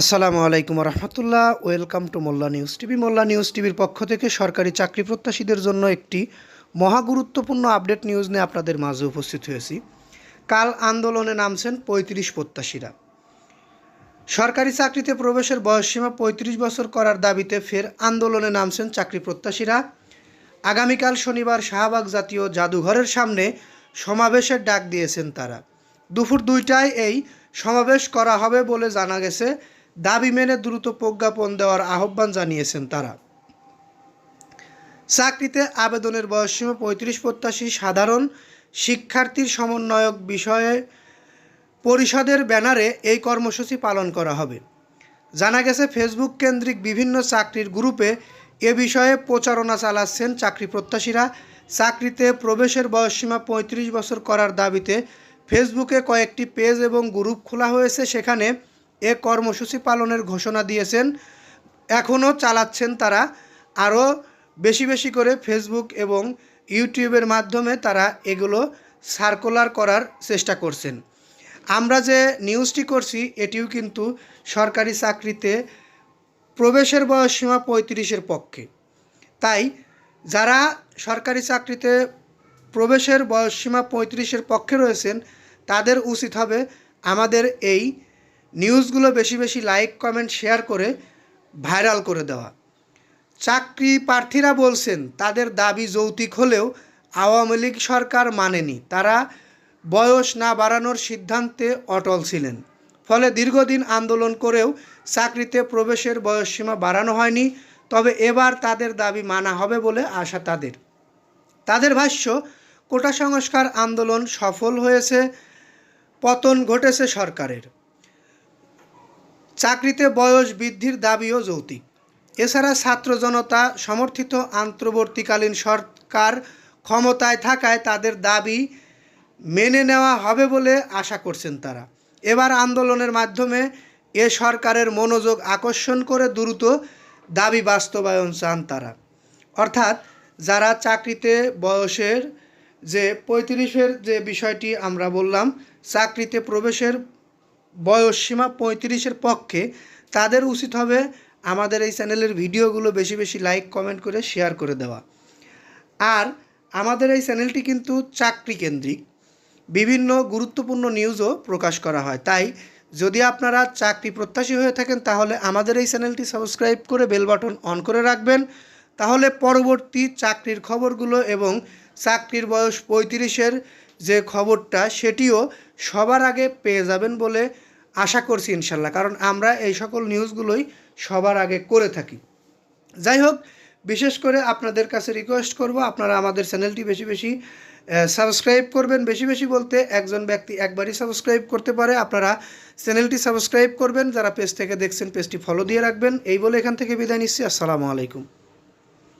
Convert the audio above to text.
আসসালামু আলাইকুম রহমতুল্লাহ welcome to Molla news TV. Molla news টিভির পক্ষ থেকে সরকারি চাকরি প্রত্যাশীদের জন্য একটি মহা গুরুত্বপূর্ণ আপডেট নিউজ নিয়ে আপনাদের মাঝে উপস্থিত হয়েছি। কাল আন্দোলনে নামছেন পঁয়ত্রিশ প্রত্যাশীরা। সরকারি চাকরিতে প্রবেশের বয়সসীমা পঁয়ত্রিশ বছর করার দাবিতে ফের আন্দোলনে নামছেন চাকরি প্রত্যাশীরা। আগামীকাল শনিবার শাহবাগ জাতীয় জাদুঘরের সামনে সমাবেশের ডাক দিয়েছেন তারা। দুপুর দুইটায় এই সমাবেশ করা হবে বলে জানা গেছে দাবি মেনে দ্রুত প্রজ্ঞাপন দেওয়ার আহ্বান জানিয়েছেন তারা। চাকরিতে আবেদনের বয়সসীমা পঁয়ত্রিশ প্রত্যাশী সাধারণ শিক্ষার্থীর সমন্বয়ক বিষয়ে পরিষদের ব্যানারে এই কর্মসূচি পালন করা হবে। জানা গেছে, ফেসবুক কেন্দ্রিক বিভিন্ন চাকরির গ্রুপে এ বিষয়ে প্রচারণা চালাচ্ছেন চাকরি প্রত্যাশীরা। চাকরিতে প্রবেশের বয়সসীমা পঁয়ত্রিশ বছর করার দাবিতে ফেসবুকে কয়েকটি পেজ এবং গ্রুপ খোলা হয়েছে। সেখানে এ কর্মসূচি পালনের ঘোষণা দিয়েছেন। এখনও চালাচ্ছেন তারা। আরও বেশি বেশি করে ফেসবুক এবং ইউটিউবের মাধ্যমে তারা এগুলো সার্কুলার করার চেষ্টা করছেন। আমরা যে নিউজটি করছি, এটিও কিন্তু সরকারি চাকরিতে প্রবেশের বয়স সীমা পঁয়ত্রিশের পক্ষে। তাই যারা সরকারি চাকরিতে প্রবেশের বয়স সীমা পঁয়ত্রিশের পক্ষে রয়েছেন, তাদের উচিত হবে আমাদের এই নিউজগুলো বেশি বেশি লাইক কমেন্ট শেয়ার করে ভাইরাল করে দেওয়া। চাকরি প্রার্থীরা বলছেন, তাদের দাবি যৌক্তিক হলেও আওয়ামী লীগ সরকার মানেনি। তারা বয়স না বাড়ানোর সিদ্ধান্তে অটল ছিলেন। ফলে দীর্ঘদিন আন্দোলন করেও চাকরিতে প্রবেশের বয়সসীমা বাড়ানো হয়নি। তবে এবার তাদের দাবি মানা হবে বলে আশা তাদের। তাদের ভাষ্য, কোটা সংস্কার আন্দোলন সফল হয়েছে, পতন ঘটেছে সরকারের। চাকরিতে বয়স বৃদ্ধির দাবিও যৌক্তিক এছাড়া ছাত্র জনতা সমর্থিত আন্তর্বর্তীকালীন সরকার ক্ষমতায় থাকায় তাদের দাবি মেনে নেওয়া হবে বলে আশা করছেন তারা। এবার আন্দোলনের মাধ্যমে এ সরকারের মনোযোগ আকর্ষণ করে দ্রুত দাবি বাস্তবায়ন চান তারা। অর্থাৎ যারা চাকরিতে বয়সের যে পঁয়ত্রিশের যে বিষয়টি আমরা বললাম, চাকরিতে প্রবেশের বয়স সীমা পঁয়ত্রিশের পক্ষে, তাদের উচিত হবে আমাদের এই চ্যানেলের ভিডিওগুলো বেশি বেশি লাইক, কমেন্ট করে শেয়ার করে দেওয়া। আর আমাদের এই চ্যানেলটি কিন্তু চাকরি কেন্দ্রিক। বিভিন্ন গুরুত্বপূর্ণ নিউজও প্রকাশ করা হয়। তাই যদি আপনারা চাকরি প্রত্যাশী হয়ে থাকেন, তাহলে আমাদের এই চ্যানেলটি সাবস্ক্রাইব করে বেল বাটন অন করে রাখবেন। তাহলে পরবর্তী চাকরির খবরগুলো এবং চাকরির বয়স পঁয়ত্রিশের যে খবরটা সেটিও সবার আগে পেয়ে যাবেন বলে আশা করছি ইনশাল্লাহ, কারণ আমরা এই সকল নিউজগুলোই সবার আগে করে থাকি। যাই হোক, বিশেষ করে আপনাদের কাছে রিকোয়েস্ট করব, আপনারা আমাদের চ্যানেলটি বেশি বেশি সাবস্ক্রাইব করবেন। বেশি বেশি বলতে একজন ব্যক্তি একবারই সাবস্ক্রাইব করতে পারে। আপনারা চ্যানেলটি সাবস্ক্রাইব করবেন, যারা পেজ থেকে দেখছেন পেজটি ফলো দিয়ে রাখবেন। এই বলে এখান থেকে বিদায় নিচ্ছি। আসসালামু আলাইকুম।